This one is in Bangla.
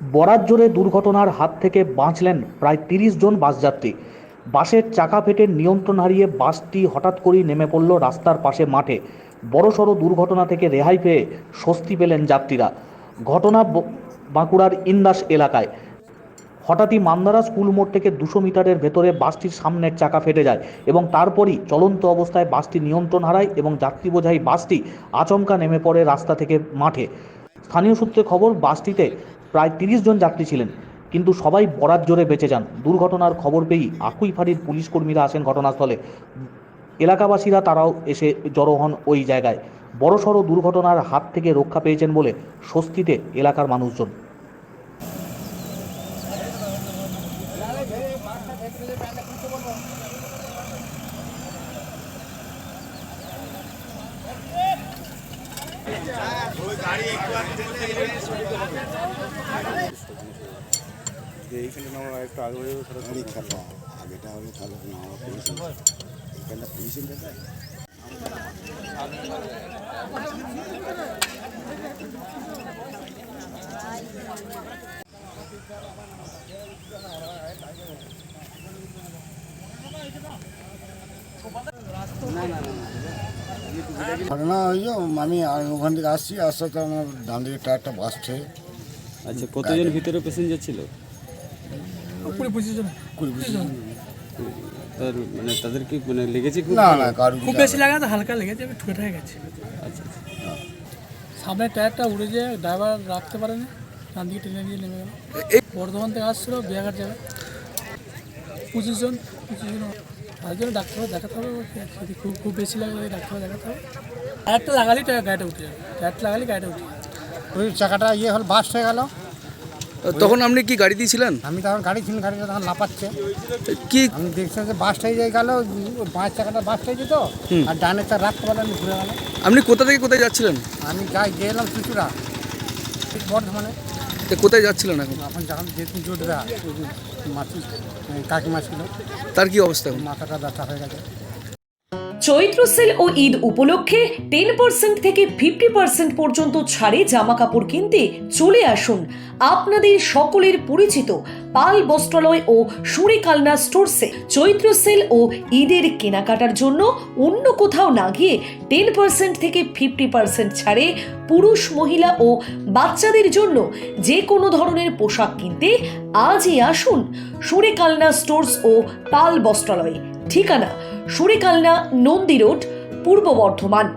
বরাত জোরে দুর্ঘটনার হাত থেকে বাঁচলেন প্রায় তিরিশ জন বাসযাত্রী বাসের চাকা ফেটে নিয়ন্ত্রণ হারিয়ে বাসটি হঠাৎ করেই নেমে পড়ল রাস্তার পাশে মাঠে। বড়সড় দুর্ঘটনা থেকে রেহাই পেয়ে স্বস্তি পেলেন যাত্রীরা। ঘটনা বাঁকুড়ার ইন্দাস এলাকায়। হঠাৎই মান্দারা স্কুল মোড় থেকে দুশো মিটারের ভেতরে বাসটির সামনের চাকা ফেটে যায় এবং তারপরই চলন্ত অবস্থায় বাসটি নিয়ন্ত্রণ হারায় এবং যাত্রী বোঝাই বাসটি আচমকা নেমে পড়ে রাস্তা থেকে মাঠে। স্থানীয় সূত্রে খবর, বাসটিতে প্রায় তিরিশ জন যাত্রী ছিলেন, কিন্তু সবাই বরাত জোরে বেঁচে যান। দুর্ঘটনার খবর পেয়েই আকুই ফাঁড়ির পুলিশ কর্মীরা আসেন ঘটনাস্থলে। এলাকাবাসীরা তারাও এসে জড়ো হন ওই জায়গায়। বড়সড় দুর্ঘটনার হাত থেকে রক্ষা পেয়েছেন বলে স্বস্তিতে এলাকার মানুষজন। এইখানে আমরা একটু আগে বেরোবো সেটা অনেক খেলা আগেটা হলে তাহলে না আমরা পুলিশ ঘটনা ওই যে আমি ওখান থেকে আসছি আস্তে আস্তে আমার ডান দিকে টায়ারটা বাসছে আচ্ছা কতজন ভিতরে প্যাসেঞ্জার ছিল? কুড়ি পঁচিশ জন। কুড়ি পঁচিশ জন। তার মানে তাদের কি মানে লেগেছে খুব না না কারও খুব বেশি লাগা তো হালকা লেগেছে আমি ঠুকে ঠেকে গেছে। আচ্ছা আচ্ছা। সামনে টায়ারটা উড়ে যায় ড্রাইভার রাখতে পারেনি ডান দিকে টেনে দিয়ে নেমে গেল। বর্ধমান থেকে আসছিল বিয়াঘাট যাবে। পঁচিশ জন পঁচিশ জন। তার জন্য ডাক্তারবাবু দেখাতে হবে যদি খুব খুব বেশি লাগলে ডাক্তারবাবু দেখাতে হবে। টায়ারটা লাগালেই গাড়িটা উঠে যাবে। টায়ারটা লাগালেই গাড়িটা উঠে ওই চাকাটা ইয়ে হল বাস হয়ে গেল। তখন আপনি কি গাড়ি দিয়েছিলেন? আমি তখন গাড়ি ছিল গাড়িটা তখন লাপাচ্ছে কি? আমি দেখছিলাম যে বাসটাই যে গেল বাঁশ চাকাটা বাসটাই যেত আর ডানের চার রাখতে পারলাম ঘুরে গেল আপনি কোথা থেকে কোথায় যাচ্ছিলেন? আমি যাই গেলাম চুচুড়া। ঠিক বর্ধমানে। তো কোথায় যাচ্ছিলেন এখন? এখন যখন যেহেতু জোটরা মাছি কাকিমা ছিল। তার কি অবস্থা এখন? মাথাটা ব্যথা হয়ে গেছে। চৈত্র সেল ও ঈদ উপলক্ষে টেন পার্সেন্ট থেকে ফিফটি পার্সেন্ট পর্যন্ত ছাড়ে জামা কাপড় কিনতে চলে আসুন। আপনাদের সকলের পরিচিত পাল বস্ত্রালয় ও সুরিকালনা স্টোরসে চৈত্র সেল ও ঈদের কেনাকাটার জন্য অন্য কোথাও না গিয়ে টেন পার্সেন্ট থেকে ফিফটি পার্সেন্ট ছাড়ে পুরুষ, মহিলা ও বাচ্চাদের জন্য যে কোনো ধরনের পোশাক কিনতে আজই আসুন সুরিকালনা স্টোরস ও পাল বস্ত্রালয়। ঠিকানা সুরেকালনা নন্দী রোড পূর্ব বর্ধমান।